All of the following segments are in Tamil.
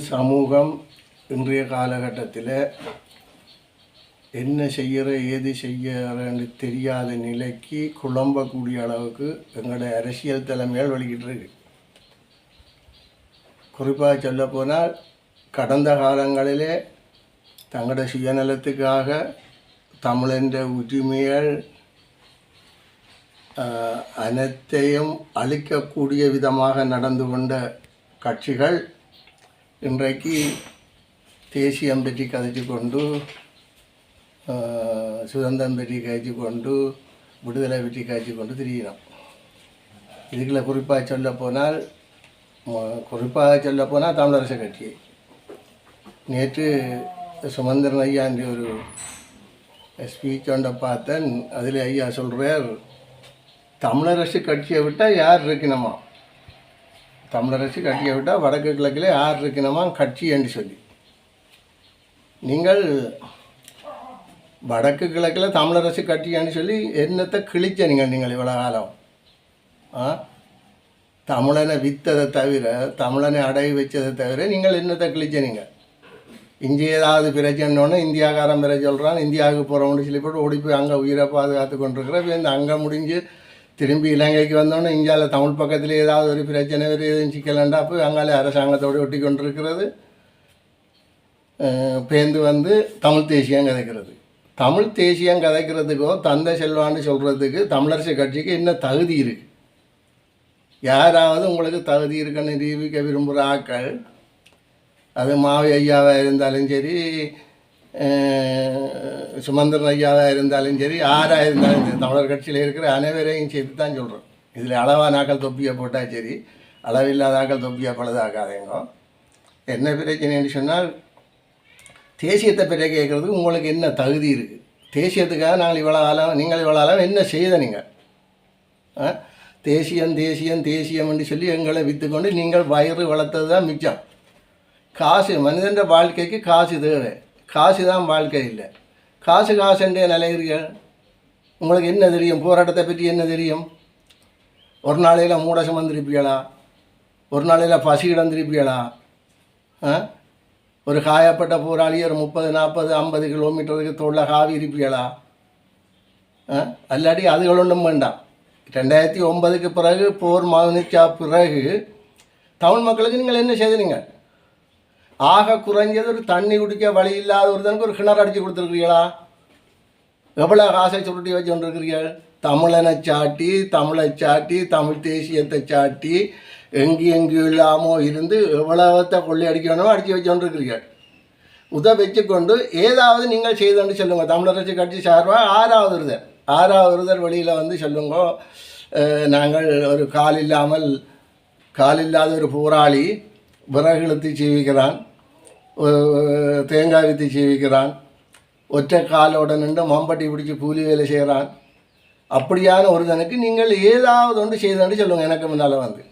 சமூகம் இன்றைய காலகட்டத்தில் என்ன செய்கிற ஏது செய்கிறன்னு தெரியாத நிலைக்கு குழம்பக்கூடிய அளவுக்கு எங்களுடைய அரசியல் தலைமையால் வலிக்கிட்டு இருக்கு. குறிப்பாக சொல்லப்போனால் கடந்த காலங்களிலே தங்களோட சுயநலத்துக்காக தமிழன்ற உரிமைகள் அனைத்தையும் அழிக்கக்கூடிய விதமாக நடந்து கொண்ட கட்சிகள் இன்றைக்கு தேசிய பற்றி கதைச்சு கொண்டு சுதந்திரம் பற்றி கழிச்சு கொண்டு விடுதலை பற்றி கழிச்சு கொண்டு திரியணும் இதுக்குள்ள குறிப்பாக சொல்ல போனால் குறிப்பாக சொல்ல போனால் தமிழரசு கட்சி. நேற்று சுமந்திரன் ஐயாண்டி ஒரு ஸ்பீச் ஒன்றை பார்த்தேன் அதில் ஐயா சொல்கிறார் தமிழரசு கட்சியை விட்டால் யார் இருக்கணுமா? தமிழரசு கட்சியை விட்டால் வடக்கு கிழக்கில் யார் இருக்கணுமா கட்சி என்று சொல்லி. நீங்கள் வடக்கு கிழக்கில் தமிழரசு கட்சின்னு சொல்லி என்னத்தை கிழிச்ச நீங்கள் நீங்கள் இவ்வளோ காலம்? ஆ? தமிழனை விற்றதை தவிர தமிழனை அடகு வச்சதை தவிர நீங்கள் என்னத்தை கிழிச்ச நீங்கள்? இங்கே ஏதாவது பிரச்சனைன்னு இந்தியாக்காரன் பிற சொல்கிறான் இந்தியாவுக்கு போகிறோம்னு சொல்லி போட்டு ஓடி போய் அங்கே உயிரை பாதுகாத்து கொண்டிருக்கிற இந்த அங்கே முடிஞ்சு திரும்பி இலங்கைக்கு வந்தோன்னே இந்தியாவில் தமிழ் பக்கத்தில் ஏதாவது ஒரு பிரச்சனை ஒரு எதுவும் சிக்கலண்டா போய் அங்காலே அரசாங்கத்தோடு ஒட்டி கொண்டிருக்கிறது பேந்து வந்து தமிழ் தேசியம் கதைக்கிறது. தமிழ் தேசியம் கதைக்கிறதுக்கோ தந்தை செல்வான்னு சொல்கிறதுக்கு தமிழரசு கட்சிக்கு என்ன தகுதி இருக்குது யாராவது உங்களுக்கு தகுதி இருக்குன்னு நிரூபிக்க விரும்புகிற ஆட்கள் அது மாவி ஐயாவாக இருந்தாலும் சரி சுமந்திரன் ஐயாவாக இருந்தாலும் சரி ஆறாக இருந்தாலும் சரி தமிழர் கட்சியில் இருக்கிற அனைவரையும் சேர்த்து தான் சொல்கிறோம் இதில் அளவாக நாக்கள் தொப்பியை போட்டால் சரி அளவில்லாத அளவில்லாதாக்கள் தொப்பியை பழுதாக்காதேங்க. என்ன பிரச்சனைன்னு சொன்னால் தேசியத்தை பற்றி கேட்குறதுக்கு உங்களுக்கு என்ன தகுதி இருக்குது தேசியத்துக்காக நாங்கள் இவ்வளோ காலம் நீங்கள் இவ்வளோ காலம் என்ன செய்த நீங்கள் ஆ? தேசியம் தேசியம் தேசியம் என்று சொல்லி எங்களை விற்றுக்கொண்டு நீங்கள் வயிறு வளர்த்தது தான் மிச்சம். காசு மனிதன்ற வாழ்க்கைக்கு காசு தேவை. காசு தான் வாழ்க்கை இல்லை காசு காசுன்றே நிலையிறீர்கள். உங்களுக்கு என்ன தெரியும்? போராட்டத்தை பற்றி என்ன தெரியும்? ஒரு நாளையில் மூட சுமந்திருப்பீங்களா ஒரு நாளையில் பசி இடந்திருப்பீங்களா ஆ? ஒரு காயப்பட்ட போராளி ஒரு முப்பது நாற்பது ஐம்பது கிலோமீட்டருக்கு தொழில காவி இருப்பீங்களா ஆ? அல்லாட்டி அதுகள் ஒன்றும் வேண்டாம். ரெண்டாயிரத்தி ஒன்பதுக்கு பிறகு போர் மகனிச்சா பிறகு தமிழ் மக்களுக்கு நீங்கள் என்ன செய்தீங்க? ஆக குறைஞ்சது ஒரு தண்ணி குடிக்க வழி இல்லாத ஒருத்தனுக்கு ஒரு கிணறு அடித்து கொடுத்துருக்கீங்களா எவ்வளோ காசை சுருட்டி வச்சு கொண்டிருக்கிறீர்கள்? தமிழனை சாட்டி தமிழை சாட்டி தமிழ் தேசியத்தை சாட்டி எங்கே எங்கேயும் இல்லாமோ இருந்து எவ்வளவத்தை கொள்ளை அடிக்கணுமோ அடித்து வச்சு கொண்டிருக்கிறீர்கள். உத வச்சுக்கொண்டு ஏதாவது நீங்கள் செய்தோன்னு சொல்லுங்கள் தமிழரசு கட்சி சார்பாக ஆறாவது ஒருதர் ஆறாவது ஒருதர் வெளியில் வந்து சொல்லுங்க. நாங்கள் ஒரு கால் இல்லாமல் கால் இல்லாத ஒரு போராளி விறகு இழுத்து சீவிக்கிறான் தேங்காய் வித்தி சீவிக்கிறான் ஒற்றை காலோட நின்று மம்பட்டி பிடிச்சி கூலி வேலை செய்கிறான். அப்படியான ஒருத்தனுக்கு நீங்கள் ஏதாவது ஒன்று செய்தோன்னு சொல்லுங்கள் எனக்கு முன்னால் வந்து.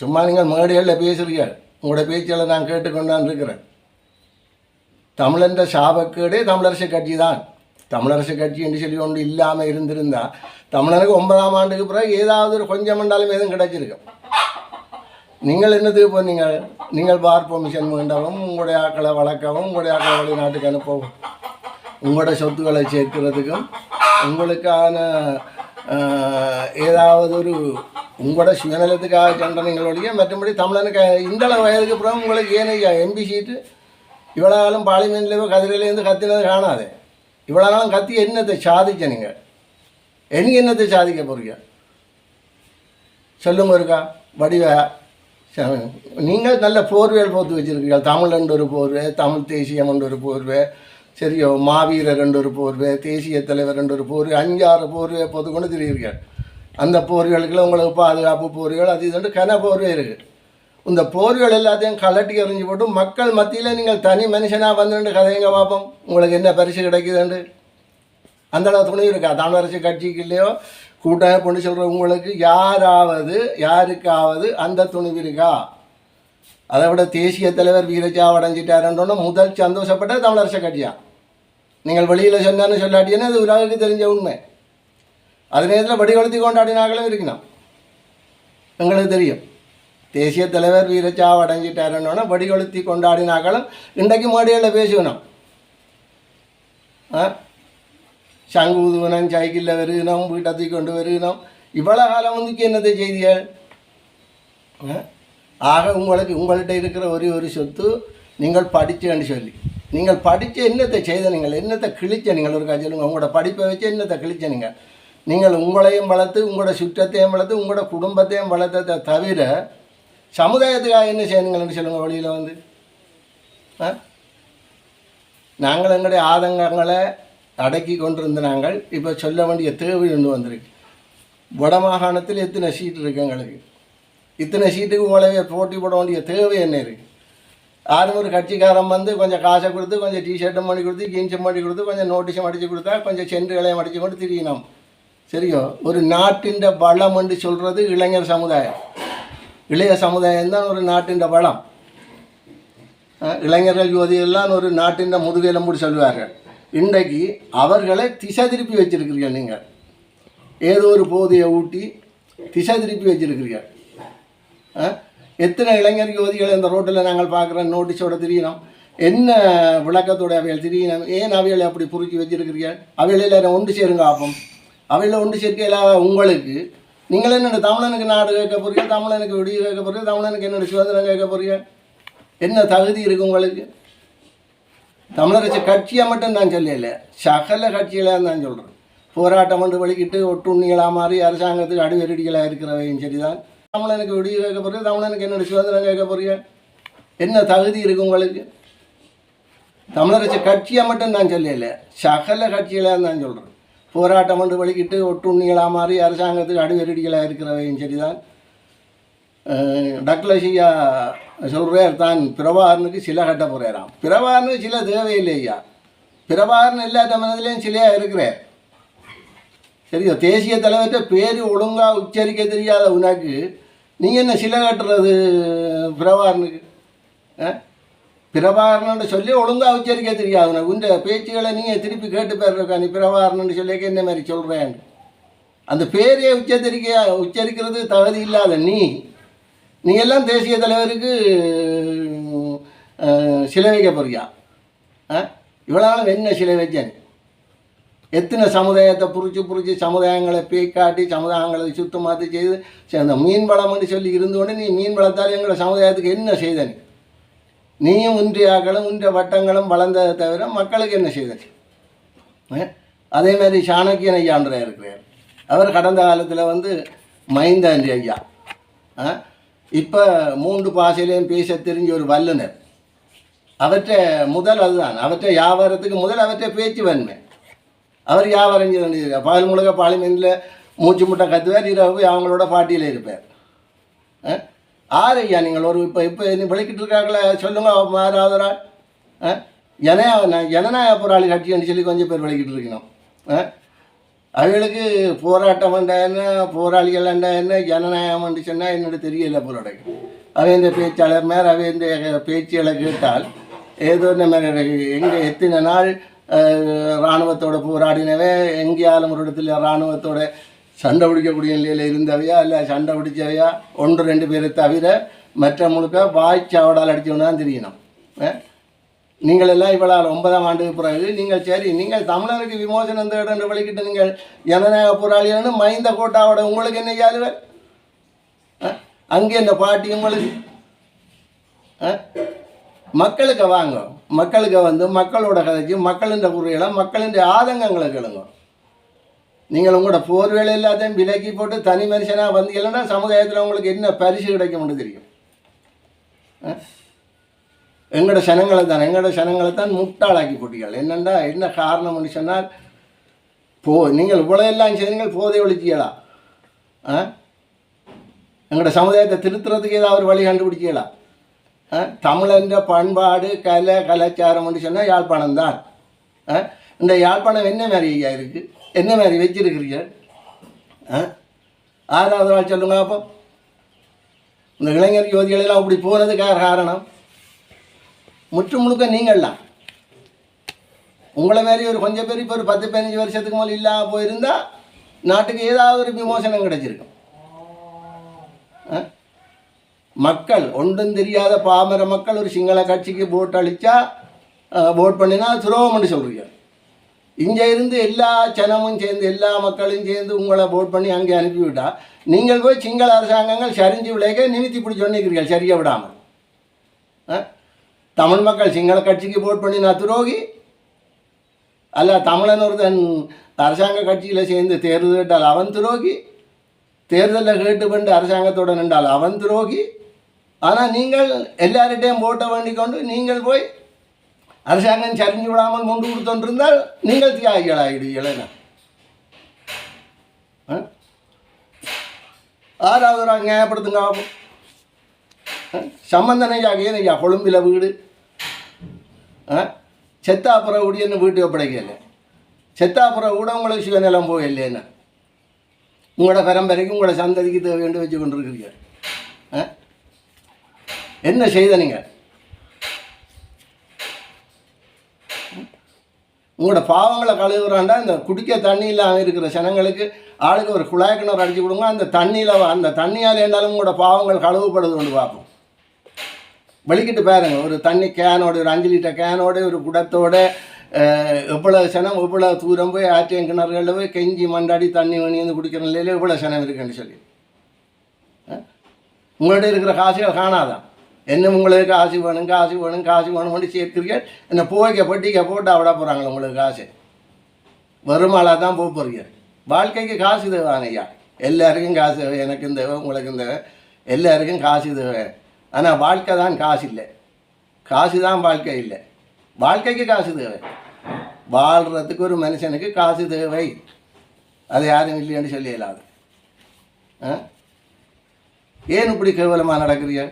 சும்மா நீங்கள் மேடைகளில் பேசுகிறீர்கள் உங்களோட பேச்சுகளை நான் கேட்டுக்கொண்டான் இருக்கிறேன். தமிழன்ற சாபக்கேடே தமிழரசு கட்சி தான். தமிழரசு கட்சி என்று சொல்லி ஒன்று இல்லாமல் இருந்திருந்தா தமிழனுக்கு ஒன்பதாம் ஆண்டுக்கு பிறகு ஏதாவது ஒரு கொஞ்சம் மண்டாலும் எதுவும் கிடைச்சிருக்கும். நீங்கள் என்னது போனீங்க நீங்கள் பார் பெர்மிஷன் வேண்டவும் உங்களுடைய ஆக்களை வளர்க்கவும் உங்களுடைய ஆக்களை வெளிநாட்டுக்கு அனுப்பவும். உங்களோட சொத்துக்களை சேர்க்கிறதுக்கும் உங்களுக்கான ஏதாவது ஒரு உங்களோட சுயநலத்துக்காக சென்ற மற்றபடி தமிழனுக்கு இந்த வயதுக்கு அப்புறம் உங்களுக்கு ஏனையா எம்பி சீட்டு இவ்வளோ காலம் பார்லிமெண்ட்லேயோ கதிரிலேருந்து கத்தினது காணாது. இவ்வளோ காலம் கத்தி என்னத்தை சாதிச்ச நீங்கள்? எனக்கு என்னத்தை சாதிக்க போறீங்க? சொல்லுங்க இருக்கா வடிவா. நீங்கள் நல்ல போர்வைகள் போட்டு வச்சுருக்கீங்க தமிழ் ஒரு போர்வை தமிழ் தேசியம் என்று ஒரு போர்வை சரியோ மாவீரர் ரெண்டு ஒரு போர்வை தேசிய தலைவர் ரெண்டு ஒரு போர்வை அஞ்சாறு போர்வை போட்டு கொண்டு திரிகிறீர்கள் அந்த போர்வைகளுக்குள்ள உங்களுக்கு பாதுகாப்பு போர்வைகள் அது இதுன்ட்டு கன போர்வை இருக்குது இந்த போர்கள் எல்லாத்தையும் கலட்டி எறிஞ்சு போட்டு மக்கள் மத்தியில் நீங்கள் தனி மனுஷனாக வந்துட்டு கதைங்க பார்ப்போம்? உங்களுக்கு என்ன பரிசு கிடைக்குதுண்டு அந்த அளவு துணை இருக்கா? தமிழரசு கட்சிக்கு இல்லையோ கூட்டாக பொண்ணு சொல்கிற உங்களுக்கு யாராவது யாருக்காவது அந்த துணிவு இருக்கா? அதை விட தேசிய தலைவர் வீரச்சாவு அடைஞ்சிட்டாருன்றோன்னு முதல் சந்தோஷப்பட்ட தமிழரச கட்சியா? நீங்கள் வெளியில் சொன்னான்னு சொல்லாட்டியன்னா அது உலகுக்கு தெரிஞ்ச உண்மை. அது நேரத்தில் வடிகொளுத்தி கொண்டாடினாங்களும் இருக்கணும். எங்களுக்கு தெரியும். தேசிய தலைவர் வீரச்சாவை அடைஞ்சிட்டாருன்னொன்னே வடி கொண்டாடினாக்களும் இன்றைக்கு மேடையில் பேசணும் ஆ? சங்கு ஊதுவனம் சைக்கிளில் வருகினோம் வீட்டை கொண்டு வருகினோம் இவ்வளோ காலம் வந்துக்கு என்னத்தை செய்திகள் ஆ? ஆக உங்களுக்கு உங்கள்கிட்ட இருக்கிற ஒரே ஒரு சொத்து நீங்கள் படித்தேன்னு சொல்லி நீங்கள் படித்து என்னத்தை செய்த நீங்கள் என்னத்தை கிழிச்ச நீங்கள் ஒரு சொல்லுங்கள் உங்களோட படிப்பை வச்சு என்னத்தை கிழிச்ச நீங்கள் நீங்கள் உங்களையும் வளர்த்து உங்களோட சுற்றத்தையும் வளர்த்து உங்களோட குடும்பத்தையும் வளர்த்ததை தவிர சமுதாயத்துக்காக என்ன செய்யணுங்கள்னு சொல்லுங்கள் வழியில் வந்து ஆ நாங்கள் எங்களுடைய ஆதங்கங்களை அடக்கி கொண்டிருந்த நாங்கள் இப்போ சொல்ல வேண்டிய தேவை ஒன்று வந்திருக்கு. வடமாகாணத்தில் எத்தனை சீட் இருக்கு எங்களுக்கு? இத்தனை சீட்டுக்கு உங்களவே போட்டி போட வேண்டிய தேவை என்ன இருக்குது யாரும் ஒரு கட்சிக்காரன் வந்து கொஞ்சம் காசை கொடுத்து கொஞ்சம் டிஷர்ட்டும் பண்ணி கொடுத்து ஜீன்ஸும் பண்ணி கொடுத்து கொஞ்சம் நோட்டீஸும் அடித்து கொடுத்தா கொஞ்சம் சென்றுகளையும் அடித்து கொண்டு திரியணும் சரியோ? ஒரு நாட்டின் பலம் என்று சொல்கிறது இளைஞர் சமுதாயம். இளைய சமுதாயம் தான் ஒரு நாட்டின் பலம் இளைஞர்கள் யுவதியெல்லாம் ஒரு நாட்டின் முதுகெலும்பு சொல்வார்கள் இன்றைக்கு அவர்களை திசை திருப்பி வச்சிருக்கிறீர்கள் நீங்கள் ஏதோ ஒரு போதையை ஊட்டி திசை திருப்பி வச்சிருக்கிறீர்கள். எத்தனை இளைஞர் யோதிகளை இந்த ரோட்டில் நாங்கள் பார்க்குற நோட்டீஸோட தெரியணும் என்ன விளக்கத்தோட அவைகள் தெரியணும் ஏன் அவைகளை அப்படி புரிக்கி வச்சிருக்கிறீர்கள்? அவைகள் எல்லாரும் ஒன்று சேருங்க ஆப்போம். அவையில் ஒன்று சேர்க்கையில் உங்களுக்கு. நீங்கள் என்னென்ன தமிழனுக்கு நாடு கேட்க போறீங்க தமிழனுக்கு விடிய கேட்க போறீங்க தமிழனுக்கு என்னென்ன சுதந்திரம் கேட்க போறீங்க என்ன தகுதி இருக்குது உங்களுக்கு? தமிழரசு கட்சியை மட்டும் நான் சொல்லல. சகல கட்சிகளாக நான் சொல்கிறேன் போராட்டம் கொண்டு வலிக்கிட்டு ஒட்டுண்ணிகளாக மாறி அரசாங்கத்துக்கு அடிவெரடிகளாக இருக்கிறவையும் சரிதான். தமிழனுக்கு விடிய கேட்க போறீங்க? தமிழனுக்கு என்னோட சுதந்திரம் கேட்க போறீங்க? என்ன தகுதி இருக்கு உங்களுக்கு? தமிழரசு கட்சியை மட்டும் நான் சொல்லல. சகல கட்சிகளாக நான் சொல்கிறேன் போராட்டம் கொண்டு வலிக்கிட்டு ஒட்டுண்ணிகளாக மாறி அரசாங்கத்துக்கு அடிவெரடிகளாக இருக்கிறவையும் சரிதான். அஹ் சொல்கிறேன் சொல்கிறார் தான் பிரபாகரனுக்கு சிலை கட்ட போகிறாராம் பிரபாகரனுக்கு சிலை தேவையில்லையா பிரபாகரன் எல்லா மனதிலையும் சிலையாக இருக்கிறார் சரியா தேசிய தலைவர்கிட்ட பேர் ஒழுங்காக உச்சரிக்க தெரியாத உனக்கு நீங்கள் என்ன சிலை கட்டுறது பிரபாகரனுக்கு ஆ பிரபாகரன் சொல்லி ஒழுங்காக உச்சரிக்க தெரியாது உனக்கு உண்ட பேச்சுகளை நீங்கள் திருப்பி கேட்டு பேர்க்கா நீ பிரபாகரன் சொல்லி என்ன மாதிரி சொல்கிறேன் அந்த பேரையே உச்சரிக்க உச்சரிக்கிறது தகுதி இல்லாத நீ நீ எல்லாம் தேசிய தலைவருக்கு சிலை வைக்க போறியா ஆ இவ்வளோ என்ன சிலை வச்சேன் எத்தனை சமுதாயத்தை புரிச்சு புரிச்சு சமுதாயங்களை பேக்காட்டி சமுதாயங்களை சுத்தமாத்து செய்து அந்த மீன் வளம்னு சொல்லி கொண்டு நீ மீன் வளர்த்தால் எங்களை சமுதாயத்துக்கு என்ன செய்த நீயும் உன்றியாக்களும் உன்ற வட்டங்களும் வளர்ந்ததை தவிர மக்களுக்கு என்ன செய்தது? ஆ? அதே மாதிரி சாணக்கியன் ஐயான்ற இருக்கிறார். அவர் கடந்த காலத்தில் வந்து மைந்தாண்டி ஐயா. இப்போ மூன்று பாஷையிலையும் பேச தெரிஞ்ச ஒரு வல்லுனர் அவற்றை முதல் அதுதான். அவற்றை வியாபாரத்துக்கு முதல் அவற்றை பேச்சு வன்மை. அவர் வியாபாரம் செய்ய வேண்டியது பகல் முழுக்க பாலிமெண்டில் மூச்சு முட்டை கத்துவார். இரவு அவங்களோட பாட்டியில் இருப்பார். ஆ? ஆறு ஐயா நீங்கள்? ஒரு இப்போ இப்போ நீ விளக்கிட்டு இருக்காங்களே சொல்லுங்க யாராவது ஒரு நான் ஜனநாயக போராளி கட்சின்னு சொல்லி கொஞ்சம் பேர் விளக்கிட்டு இருக்கணும். ஆ? அவங்களுக்கு போராட்டம் என்றால் என்ன போராளிகள் என்றால் என்ன ஜனநாயகம் என்று சொன்னால் என்னோட தெரியல போராட்டம் அவை இந்த பேச்சாளர் மேல் அவை இந்த பேச்சுகளை கேட்டால் ஏதோ நம்ம எங்கே எத்தனை நாள் இராணுவத்தோட போராடினவே எங்கேயாலும் ஒரு இடத்துல இராணுவத்தோட சண்டை பிடிக்கக்கூடிய நிலையில் இருந்தவையா இல்லை சண்டை பிடிச்சவையா ஒன்று ரெண்டு பேரை தவிர மற்ற முழுக்க வாய்ச்சாவடால் அடித்தவனா தான் தெரியணும் நீங்கள் எல்லாம் இவ்வளோ ஒன்பதாம் ஆண்டுக்கு பிறகு நீங்கள் சரி நீங்கள் தமிழருக்கு விமோசனம் தேட என்று வழிகிட்டு நீங்கள் ஜனநாயக போராளிகள்னு மைந்த கோட்டாவோட உங்களுக்கு என்ன யாருவர் அங்கே இந்த பாட்டி உங்களுக்கு? ஆ? மக்களுக்கு வாங்க மக்களுக்கு வந்து மக்களோட கதைக்கு மக்களின் குறைகளை மக்களின் ஆதங்கங்களை கேளுங்க. நீங்கள் உங்களோட போர் வேலை எல்லாத்தையும் விலக்கி போட்டு தனி மனுஷனாக வந்தீங்கன்னா சமுதாயத்தில் உங்களுக்கு என்ன பரிசு கிடைக்கும்னு தெரியும்? ஆ? எங்களோட சனங்களை தான் எங்களோட சனங்களை தான் முட்டாளாக்கி போட்டீர்கள் என்னென்னா என்ன காரணம்னு சொன்னால் போ நீங்கள் இவ்வளோ எல்லாம் செய்தீங்க போதை ஒழிச்சியலா? ஆ? எங்களோட சமுதாயத்தை திருத்துறதுக்கு ஏதாவது ஒரு வழி கண்டுபிடிச்சியலா? தமிழன்ற பண்பாடு கலை கலாச்சாரம்னு சொன்னால் யாழ்ப்பாணம் தான். இந்த யாழ்ப்பாணம் என்ன மாதிரி ஐயா இருக்குது என்ன மாதிரி வச்சிருக்கிறீங்க? ஆறாவது நாள் சொல்லுங்க அப்போ. இந்த இளைஞர் யுவதிகள் அப்படி போனதுக்காக காரணம்? முற்று முழுக்க நீங்கள்லாம் உங்களை மாதிரி ஒரு கொஞ்சம் பேர் இப்போ ஒரு பத்து பதினஞ்சு வருஷத்துக்கு மேலே இல்லாமல் போயிருந்தால் நாட்டுக்கு ஏதாவது ஒரு விமோசனம் கிடைச்சிருக்கும் ஆ? மக்கள் ஒன்றும் தெரியாத பாமர மக்கள் ஒரு சிங்கள கட்சிக்கு போட் அளித்தா போட் பண்ணினா துரோகம்னு சொல்கிறீங்க இங்கே இருந்து எல்லா ஜனமும் சேர்ந்து எல்லா மக்களும் சேர்ந்து உங்களை போட் பண்ணி அங்கே அனுப்பிவிட்டா நீங்கள் போய் சிங்கள அரசாங்கங்கள் சரிஞ்சு விளைக்க நிமித்தி பிடிச்சோன்னு இருக்கிறீர்கள் சரியாக விடாமல் ஆ? தமிழ் மக்கள் சிங்கள கட்சிக்கு போட் பண்ணினா துரோகி அல்ல தமிழன் ஒருத்தன் அரசாங்க கட்சியில் சேர்ந்து தேர்தல் கேட்டால் அவன் துரோகி. தேர்தலில் கேட்டு கொண்டு அரசாங்கத்தோடு நின்றால் அவன் துரோகி. ஆனால் நீங்கள் எல்லார்கிட்டையும் போட்ட வேண்டிக் கொண்டு நீங்கள் போய் அரசாங்கம் சரிஞ்சு விடாமல் முண்டு கொடுத்தோன்றிருந்தால் நீங்கள் தியாகிகளாகிடுவீங்களா ஆறாவது ஒரு நியாயப்படுத்துங்க பாப்போம். ஆ? சம்பந்தனையாக ஏன் ஐயா? கொழும்பில் வீடு. செத்தாப்புற உடியன்னு வீட்டு ஒப்படைக்கல செத்தாப்புற கூட உங்களுக்கு சிவநிலம் போயில்லைன்னு உங்களோட பரம்பரைக்கு உங்களோட சந்ததிக்கு தேவைன்னு வச்சு கொண்டிருக்கிறீங்க. ஆ? என்ன செய்த நீங்கள் உங்களோட பாவங்களை கழுவுறாண்டா? இந்த குடிக்க தண்ணி இல்லாமல் இருக்கிற ஜனங்களுக்கு ஆளுக்கு ஒரு குழாய் கிணறு அடிச்சு கொடுங்க. அந்த தண்ணியில் அந்த தண்ணியால் இருந்தாலும் உங்களோட பாவங்கள் கழுவுப்படுது கொண்டு பார்ப்போம் வெளிக்கிட்டு பாருங்க. ஒரு தண்ணி கேனோட ஒரு அஞ்சு லிட்டர் கேனோட ஒரு குடத்தோட எவ்வளோ சனம் எவ்வளோ தூரம் போய் ஆற்றியம் கிணறுகளில் போய் கெஞ்சி மண்டாடி தண்ணி வணி வந்து குடிக்கிற நிலையில் எவ்வளோ சனம் இருக்குன்னு சொல்லி. உங்கள்கிட்ட இருக்கிற காசுகள் காணாதான் என்ன உங்களுக்கு காசு வேணும் காசு வேணும் காசு வேணும்னு சேர்க்கிறீங்க. என்ன புகைக்க பட்டிக்க போட்டு அவட போகிறாங்களே உங்களுக்கு காசு? வருமானாக தான் போக போகிறீங்க வாழ்க்கைக்கு காசு தேவான் ஐயா எல்லாருக்கும் காசு தேவை எனக்கும் தேவை உங்களுக்கும் தேவை. எல்லாருக்கும் காசு தேவை. ஆனால் வாழ்க்கை தான் காசு இல்லை. காசு தான் வாழ்க்கை இல்லை. வாழ்க்கைக்கு காசு தேவை. வாழ்கிறதுக்கு ஒரு மனுஷனுக்கு காசு தேவை. அது யாரும் இல்லைன்னு சொல்லி இயலாது ஆ? ஏன் இப்படி கேவலமாக நடக்கிறீங்க?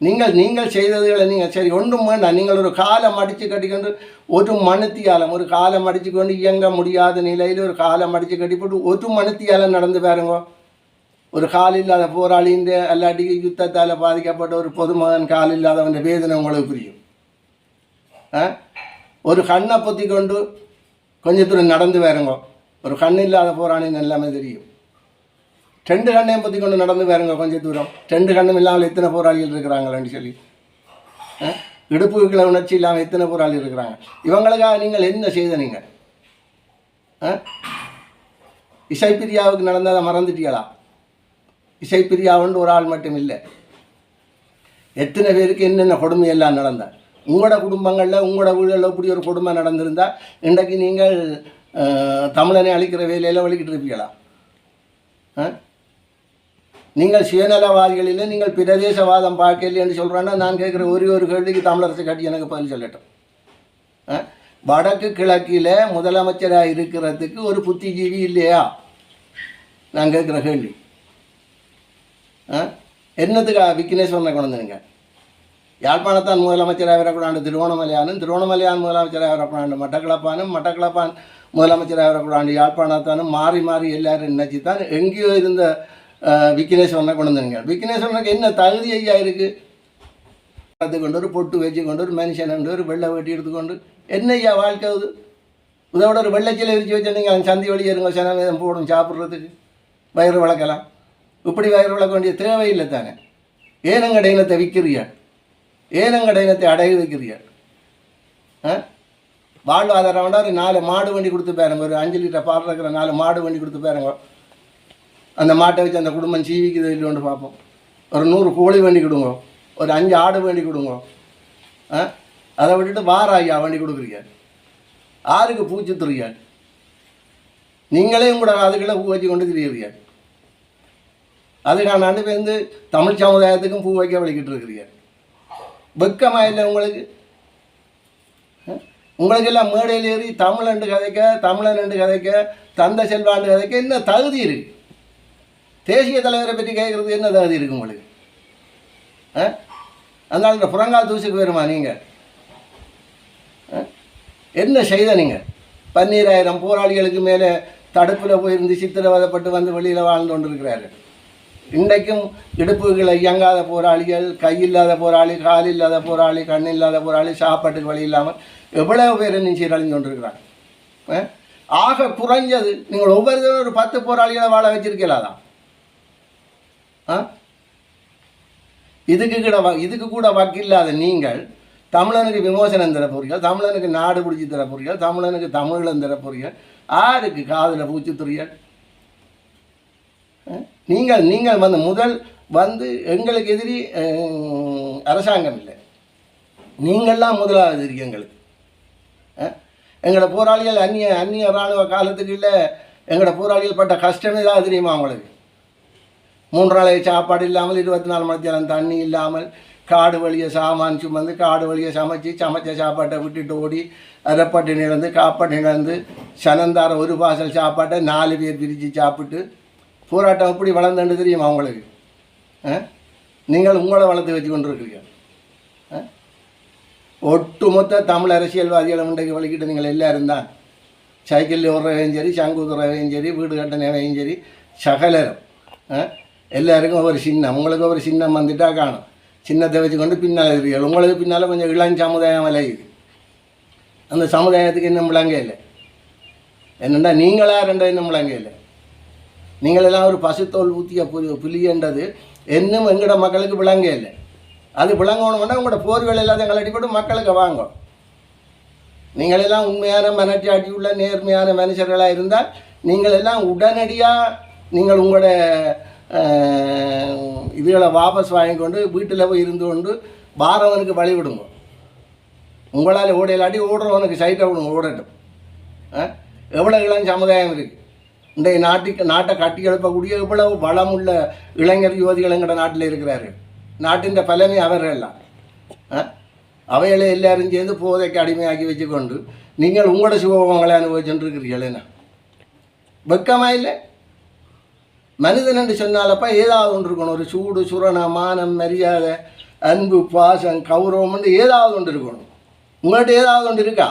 நீங்கள் நீங்கள் செய்ததுகளை நீங்கள் சரி ஒன்றும் வேண்டாம். நீங்கள் ஒரு காலம் அடித்து கட்டிக்கொண்டு ஒரு மணித்தியாலம் ஒரு காலம் அடித்து கொண்டு இயங்க முடியாத நிலையில் ஒரு காலம் அடித்து கட்டி போட்டு ஒரு மணித்தியாலம் நடந்து பாருங்க. ஒரு கால் இல்லாத போராளின்ற அல்லாட்டி யுத்தத்தால் பாதிக்கப்பட்ட ஒரு பொதுமகன் கால் இல்லாதவன் வேதனை உங்களுக்கு புரியும். ஆ? ஒரு கண்ணை பொத்தி கொண்டு கொஞ்ச தூரம் நடந்து வேறுங்க ஒரு கண் இல்லாத போராளின்னு எல்லாமே தெரியும். ரெண்டு கண்ணையும் பற்றி கொண்டு நடந்து பாருங்க கொஞ்சம் தூரம். ரெண்டு கண்ணும் இல்லாமல் எத்தனை போராளிகள் இருக்கிறாங்களேன்னு சொல்லி. ஆ? இடுப்புகளை உணர்ச்சி இல்லாமல் எத்தனை போராளி இருக்கிறாங்க? இவங்களுக்காக நீங்கள் என்ன செய்த நீங்கள்? இசைப்பிரியாவுக்கு நடந்ததை மறந்துட்டீங்களா? இசைப்பிரியாவுன்னு ஒரு ஆள் மட்டும் இல்லை எத்தனை பேருக்கு என்னென்ன கொடுமையெல்லாம் நடந்தா உங்களோட குடும்பங்களில் உங்களோட வீடுகளில் இப்படி ஒரு கொடுமை நடந்திருந்தால் இன்றைக்கு நீங்கள் தமிழனை அழிக்கிற வேலையில் வலிக்கிட்டு இருப்பீங்களா? ஆ? நீங்கள் சுயநலவாதிகளில் நீங்கள் பிரதேசவாதம் பார்க்கலைன்னு சொல்கிறேன்னா நான் கேட்குற ஒரே ஒரு கேள்விக்கு தமிழரசு கட்டி எனக்கு பதில் சொல்லட்டும். ஆ? வடக்கு கிழக்கில் முதலமைச்சராக இருக்கிறதுக்கு ஒரு புத்திஜீவி இல்லையா? நான் கேட்குற கேள்வி. என்னத்துக்கா விக்னேஸ்வரனை கொண்டு வந்துருங்க யாழ்ப்பாணத்தான் முதலமைச்சராக வரக்கூடாண்டு திருவோணமலையானும் திருவோணமலையான் முதலமைச்சராக வரக்கூடாண்டு மட்டக்களப்பானும் மட்டக்களப்பான் முதலமைச்சராக வரக்கூடாண்டு யாழ்ப்பாணத்தானும் மாறி மாறி எல்லாரும் நினைச்சு தான் எங்கேயோ இருந்த விக்னேஸ்வரனை கொண்டு வந்துருங்க விக்னேஸ்வரனுக்கு என்ன தகுதி ஐயா இருக்குது அது கொண்டு ஒரு பொட்டு வச்சு கொண்டு ஒரு மனுஷன் கொண்டு ஒரு வெள்ளை வெட்டி எடுத்துக்கொண்டு என்ன ஐயா வாழ்க்கை அது இதோட ஒரு வெள்ளைச்சியில் விரிச்சு வச்சு நீங்கள் சந்தி வழி இருங்க சனம் போடும் சாப்பிட்றதுக்கு வயிறு வளர்க்கலாம் இப்படி வயிறு வளர்க்க வேண்டிய இல்லை தானே. ஏனங்கட இனத்தை விற்கிறீங்க ஏனங்கட இனத்தை அடகு வைக்கிறீங்க ஆ? வாழ்வாதாரம் வேண்டாம் ஒரு நாலு மாடு வண்டி கொடுத்து பாருங்க. ஒரு அஞ்சு லிட்டர் பால் இருக்கிற நாலு மாடு வண்டி கொடுத்து பாருங்க. அந்த மாட்டை வச்சு அந்த குடும்பம் சீவிக்குது இல்லைன்னு பார்ப்போம். ஒரு நூறு கோழி வண்டி கொடுங்க. ஒரு அஞ்சு ஆடு வண்டி கொடுங்க. ஆ? அதை விட்டுட்டு வார ஐயா வண்டி கொடுக்குறீங்க ஆருக்கு பூச்சி துறீங்க நீங்களே உங்களோட அதுக்குள்ள பூ வச்சு கொண்டு திரியுறீங்க அதுக்கான ஆண்டு வந்து தமிழ் சமுதாயத்துக்கும் பூ வைக்க வலிக்கிட்டு இருக்கிறீங்க வெக்கமாக இல்லை உங்களுக்கு? உங்களுக்கு எல்லாம் மேடையில் ஏறி தமிழண்டு கதைக்க தமிழன் என்று கதைக்க தந்த செல்வாண்டு கதைக்க என்ன தகுதி இருக்கு? தேசிய தலைவரை பற்றி கேட்குறது என்ன தகுதி இருக்கு உங்களுக்கு? ஆ? அதனால இந்த புறங்கா தூசுக்கு வருமா நீங்கள் என்ன செய்த நீங்கள் பன்னீராயிரம் போராளிகளுக்கு மேலே தடுப்பில் போயிருந்து சித்திரவதைப்பட்டு வந்து வெளியில் வாழ்ந்து கொண்டிருக்கிறார்கள். இன்றைக்கும் இடுப்புகளை இயங்காத போராளிகள் கை இல்லாத போராளி கால் இல்லாத போராளி கண் இல்லாத போராளி சாப்பாட்டுக்கு வழி இல்லாமல் எவ்வளவு பேர் இன்னும் சீரழிஞ்சு கொண்டிருக்கிறாங்க. ஆக குறைஞ்சது நீங்கள் ஒவ்வொருத்தரும் ஒரு பத்து போராளிகளை வாழ வச்சிருக்கலாதான் ஆ? இதுக்கு கூட இதுக்கு கூட வக்கில்லாத நீங்கள் தமிழனுக்கு விமோசனம் தர போறீர்கள் தமிழனுக்கு நாடு பிடிச்சி தர போறீர்கள் தமிழனுக்கு தமிழன் தர போறீர்கள். யாருக்கு காதில் பூச்சி துறீர்கள் ஆ? நீங்கள் நீங்கள் வந்து முதல் வந்து எங்களுக்கு எதிரி அரசாங்கம் இல்லை. நீங்கள்லாம் முதலாவது எதிரி எங்களுக்கு. எங்களோட போராளிகள் அந்நிய அந்நிய இராணுவ காலத்துக்கு இல்லை. எங்களோட போராளிகள் பட்ட கஷ்டம் இதாக தெரியுமா அவங்களுக்கு மூன்று சாப்பாடு இல்லாமல் இருபத்தி நாலு மணி நேரம் தண்ணி இல்லாமல் காடு வழியை சாமான் சுமந்து காடு வழியை சமைச்சு சமைச்ச சாப்பாட்டை விட்டுட்டு ஓடி அரைப்பட்டு நிலந்து காப்பாட்டு நிலந்து சனந்தார ஒரு பாசல் சாப்பாட்டை நாலு பேர் பிரித்து சாப்பிட்டு போராட்டம் எப்படி வளர்ந்தேன்னு தெரியும் அவங்களுக்கு நீங்கள் உங்களை வளர்த்து வச்சு கொண்டு ஒட்டுமொத்த தமிழ் அரசியல்வாதிகளை இன்றைக்கு வலிக்கிட்டு நீங்கள் எல்லாரும் தான். சைக்கிளில் விடுறவையும் சரி சங்கு துறவையும் சரி வீடு கட்டினவையும் சரி சகலரும். எல்லாருக்கும் ஒரு சின்னம். உங்களுக்கு ஒரு சின்னம் வந்துட்டா காணும். சின்னத்தை வச்சு கொண்டு பின்னால் இருக்கிறீர்கள். உங்களுக்கு பின்னால் கொஞ்சம் இளம் சமுதாயம் விளையுது. அந்த சமுதாயத்துக்கு இன்னும் விளங்க இல்லை. என்னென்னா நீங்களாக ரெண்டா இன்னும் விளங்க இல்லை? நீங்களெல்லாம் ஒரு பசுத்தோல் ஊற்றிய புலி புலின்றது இன்னும் எங்களோட மக்களுக்கு விளங்க இல்லை. அது விளங்கணும்னா உங்களோட போர்கள் எல்லாத்தையும் எங்களை அடிப்பட்டு மக்களுக்கு வாங்கும் நீங்களெல்லாம் உண்மையான மனச்சாட்சி உள்ள நேர்மையான மனுஷர்களாக இருந்தால் நீங்கள் எல்லாம் உடனடியாக நீங்கள் உங்களோட இதுகளை வாபஸ் வாங்கி கொண்டு வீட்டில் போய் இருந்து கொண்டு பாரவனுக்கு வழி விடுங்க. உங்களால் ஓடையிலாட்டி ஓடுறவனுக்கு சைட்டை விடுங்க ஓடட்டும். ஆ? எவ்வளோ இளம் சமுதாயம் இருக்குது இன்றைய நாட்டுக்கு நாட்டை கட்டி எழுப்பக்கூடிய இவ்வளவு வளமுள்ள இளைஞர் யுவதிகள் எங்கட நாட்டில் இருக்கிறார்கள். நாட்டின் பலமே அவர்கள் எல்லாம் ஆ? அவைகளை எல்லாரும் சேர்ந்து போதைக்கு அடிமையாக்கி வச்சுக்கொண்டு நீங்கள் உங்களோட சுகங்களை அனுபவிச்சுட்டு இருக்கிறீர்கள் என்ன? வெக்கமா இல்லை? மனிதன் என்று சொன்னாலப்பா ஏதாவது ஒன்று இருக்கணும். ஒரு சூடு சுரணம் மானம் மரியாதை அன்பு பாசம் கௌரவம்னு ஏதாவது ஒன்று இருக்கணும். உங்கள்கிட்ட ஏதாவது ஒன்று இருக்கா?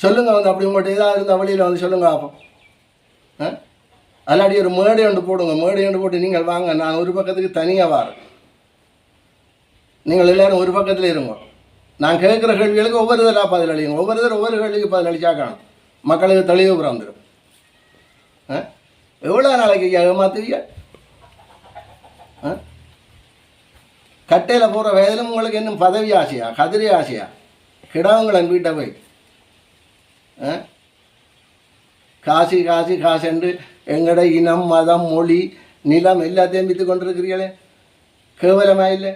சொல்லுங்க வந்து அப்படி உங்கள்கிட்ட ஏதாவது இருந்தால் வழியில் வந்து சொல்லுங்க அப்போ அல்லாடி ஒரு மேடை ஒன்று போடுங்க. மேடை ஒன்று போட்டு நீங்கள் வாங்க. நான் ஒரு பக்கத்துக்கு தனியாக வரேன். நீங்கள் எல்லாரும் ஒரு பக்கத்தில் இருங்க. நான் கேட்குற கேள்விகளுக்கு ஒவ்வொரு தடவை பதில் அளிங்க ஒவ்வொரு தடவை ஒவ்வொரு கேள்விக்கு பதில் அளிச்சா காணும் மக்களுக்கு தெளிவு பிறந்துடும் ஆ? எவ்வளோ நாளைக்கு ஏமாத்துவீங்க கட்டையில் போகிற வயதிலும் உங்களுக்கு இன்னும் பதவி ஆசையா? கதிரி ஆசையா? கிடவங்களன் வீட்டை போய். காசி காசி காசி காசென்று எங்கட இனம் மதம் மொழி நிலம் எல்லாத்தையும் வித்து கொண்டிருக்கிறீங்களே கேவலமாக இல்லை?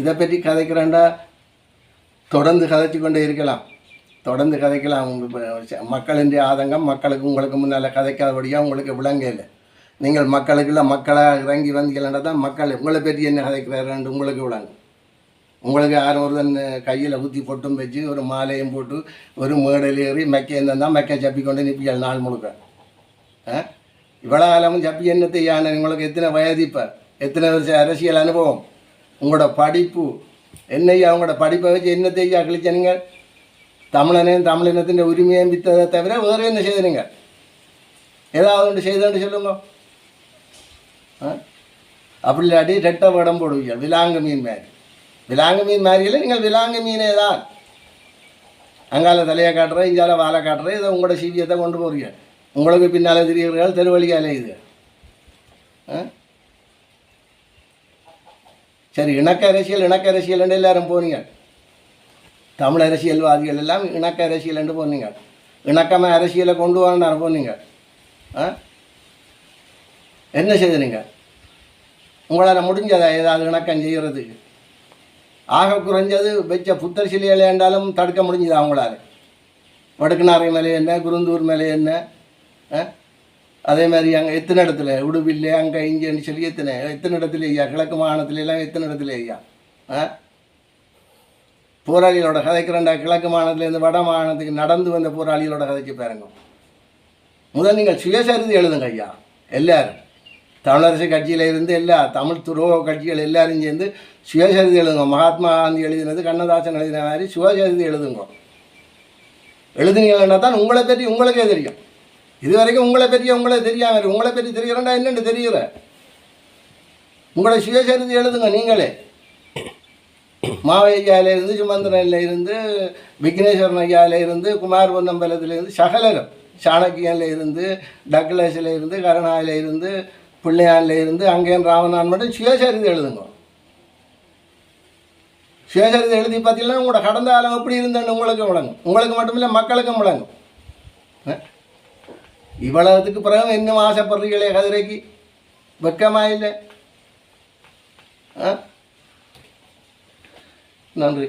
இதை பற்றி கதைக்கிறேன்டா. தொடர்ந்து கதைச்சு கொண்டே இருக்கலாம். தொடர்ந்து கதைக்கலாம். உங்கள் மக்களின் ஆதங்கம் மக்களுக்கு உங்களுக்கு முன்னால் கதைக்காதபடியாக உங்களுக்கு விளங்க இல்லை. நீங்கள் மக்களுக்குள்ள மக்களாக இறங்கி வந்தீங்களா தான் மக்கள் உங்களை பற்றி என்ன கதைக்கிறாருன்னு உங்களுக்கு விளங்கும். உங்களுக்கு யாரும் ஒருத்தன் கையில் ஊற்றி பொட்டும் வச்சு ஒரு மாலையும் போட்டு ஒரு மேடையில் ஏறி மெக்கை இருந்தால் மெக்கை சப்பி கொண்டு நிற்பிக்கல் நாள் முழுக்க. இவ்வளோ காலமும் சப்பி என்னத்தை யானை? உங்களுக்கு எத்தனை வயது எத்தனை வருஷம் அரசியல் அனுபவம்? உங்களோட படிப்பு என்னையா அவங்களோட படிப்பை வச்சு என்னத்தை ஐயா கிழிச்சனுங்க? தமிழனையும் தமிழினத்தின் உரிமையும் வித்ததை தவிர வேறு என்ன செய்தனுங்க? ஏதாவது ஒன்று செய்தோன்னு சொல்லுங்க. அப்படி இல்லாட்டி ரெட்டை வடம் போடுவீங்க விலாங்கு மீன் மாதிரி. விலாங்கு மீன் மாதிரியில் நீங்கள் விலாங்கு மீனே தான். அங்கால தலையை காட்டுறேன் இங்கால வாழை காட்டுறேன் இதை உங்களோட சீவியத்தை கொண்டு போகிறீங்க உங்களுக்கு பின்னால் திரிகிறீர்கள் தெருவழியாலே இது. ஆ? சரி இணக்க அரசியல் இணக்க அரசியல் என்று எல்லாரும் போனீங்க. தமிழ் அரசியல்வாதிகள் எல்லாம் இணக்க அரசியல் என்று போனீங்க. இணக்கமாக அரசியலை கொண்டு வரணும் போனீங்க. ஆ? என்ன செய்தீங்க? உங்களால் முடிஞ்சதா ஏதாவது இணக்கம் செய்கிறதுக்கு ஆக குறைஞ்சது வச்ச புத்தர் சிலையில் ஏண்டாலும் தடுக்க முடிஞ்சது அவங்களால. வடக்குநாரை மேலே என்ன குருந்தூர் மேலே என்ன ஆ? அதே மாதிரி அங்கே எத்தனை இடத்துல? உடுவில்லை அங்கே இங்கேன்னு சொல்லி எத்தனை? எத்தனை இடத்துல ஐயா? கிழக்கு மாகாணத்துல எத்தனை இடத்துல ஐயா? ஆ? போராளிகளோட கதைக்கிறண்டா கிழக்கு மாகாணத்துலேருந்து வட மாகாணத்துக்கு நடந்து வந்த போராளிகளோட கதைக்கு பாருங்க. முதல் நீங்கள் சுயசரிதை எழுதுங்க ஐயா எல்லாரும். தமிழரசு கட்சியில் இருந்து எல்லா தமிழ் துரோக கட்சிகள் எல்லாரும் சேர்ந்து சுயசரிதை எழுதுங்க. மகாத்மா காந்தி எழுதினது கண்ணதாசன் எழுதின மாதிரி சுயசரிதை எழுதுங்க. எழுதுனீங்கன்னா தான் உங்களை பற்றி உங்களுக்கே தெரியும். இது வரைக்கும் உங்களை பற்றி உங்களே தெரியாம இருக்கு உங்களை பற்றி தெரிகிறேன்டா என்னென்னு தெரியுற உங்களை சுயசரிதை எழுதுங்க நீங்களே. மாவை இருந்து சுமந்திரனில் இருந்து விக்னேஸ்வரன் ஐயாவில இருந்து குமார் பொன்னம்பலத்தில் இருந்து சகலரும். சாணக்கியனில் இருந்து டக்ளஸில் இருந்து கருணாவில் இருந்து பிள்ளையானில் இருந்து அங்கேயும் ராமநாதன் மட்டும் சுயசரிதை எழுதுங்க. சுயசரிதை எழுதி பார்த்தீங்கன்னா உங்களோட கடந்த காலம் எப்படி இருந்தேன்னு உங்களுக்கு விளங்கும் உங்களுக்கு மட்டுமில்லை மக்களுக்கும் விளங்கும் இவ்வளவுக்கு பிறகு இன்னும் ஆசைப்படுறீங்களே கதிரைக்கு? வெக்கமா இல்லை? நன்றி.